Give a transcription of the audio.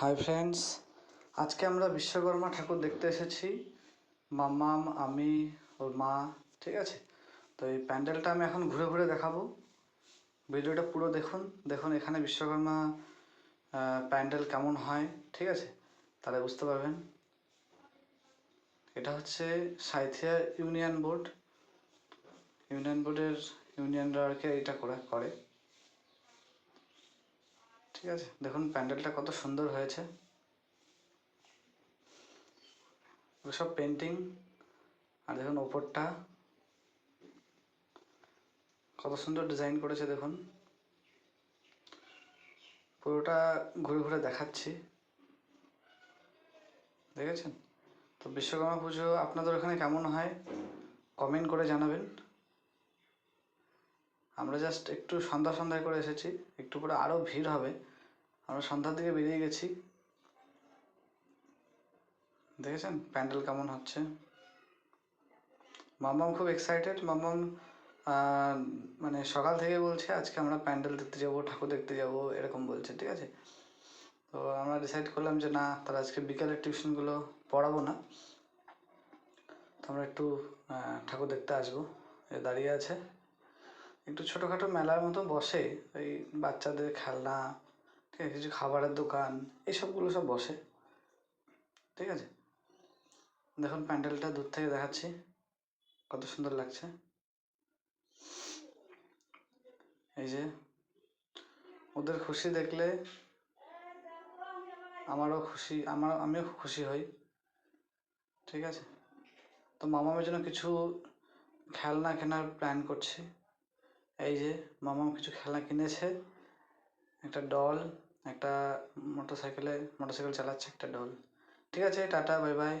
Hi friends আজকে আমরা বিশ্বকর্মা ঠাকুর দেখতে এসেছি। মাম্মাম, আমি, ওর মা, ঠিক আছে? তো এই প্যান্ডেলটা আমি এখন ঘুরে ঘুরে দেখাবো। ভিডিওটা পুরো দেখুন। দেখুন এখানে বিশ্বকর্মা প্যান্ডেল কেমন হয়, ঠিক আছে? তাহলে বুঝতে পারবেন। এটা হচ্ছে সাইথিয়া ইউনিয়ন বোর্ড। ইউনিয়ন বোর্ডের ইউনিয়নরা আর কি এটা করে করে। ঠিক আছে, দেখুন প্যান্ডেলটা কত সুন্দর হয়েছে। সব পেন্টিং, আর দেখুন ওপরটা। কত সুন্দর ডিজাইন করেছে, দেখুন। পুরোটা ঘুরে ঘুরে দেখাচ্ছি। দেখেছেন? তো বিশ্বকর্মা পুজো আপনাদের ওখানে কেমন হয়, কমেন্ট করে জানাবেন। আমরা জাস্ট একটু সন্ধ্যা সন্ধ্যায় করে এসেছি, একটু পরে আরও ভিড় হবে। আমরা সন্ধ্যার দিকে বেরিয়ে গেছি। দেখেছেন? প্যান্ডেল কেমন হচ্ছে? মাম্মাম খুব এক্সাইটেড মাম্মাম মানে সকাল থেকে বলছে, আজকে আমরা প্যান্ডেল দেখতে যাব, ঠাকুর দেখতে যাব, এরকম বলছে, ঠিক আছে? তো আমরা ডিসাইড করলাম যে না, তাহলে আজকে বিকালের টিউশনগুলো পড়াবো না। তো আমরা একটু ঠাকুর দেখতে আসব। এ দাঁড়িয়ে আছে। একটু ছোটোখাটো মেলার মতো বসে, ওই বাচ্চাদের খেলনা, ঠিক আছে, কিছু খাবারের দোকান এইসবগুলো সব বসে, ঠিক আছে? দেখুন, প্যান্ডেলটা দূর থেকে দেখাচ্ছি, কত সুন্দর লাগছে। এই যে, ওদের খুশি দেখলে আমারও খুশি, আমার, আমিও খুশি হই, ঠিক আছে? তো মামামের জন্য কিছু খেলনা কেনার প্ল্যান করছি। এই যে মামাম কিছু খেলনা কিনেছে। একটা ডল একটা মোটরসাইকেলে মোটরসাইকেল মোটর সাইকেল চালাচ্ছে একটা ডল ঠিক আছে, টাটা বাই বাই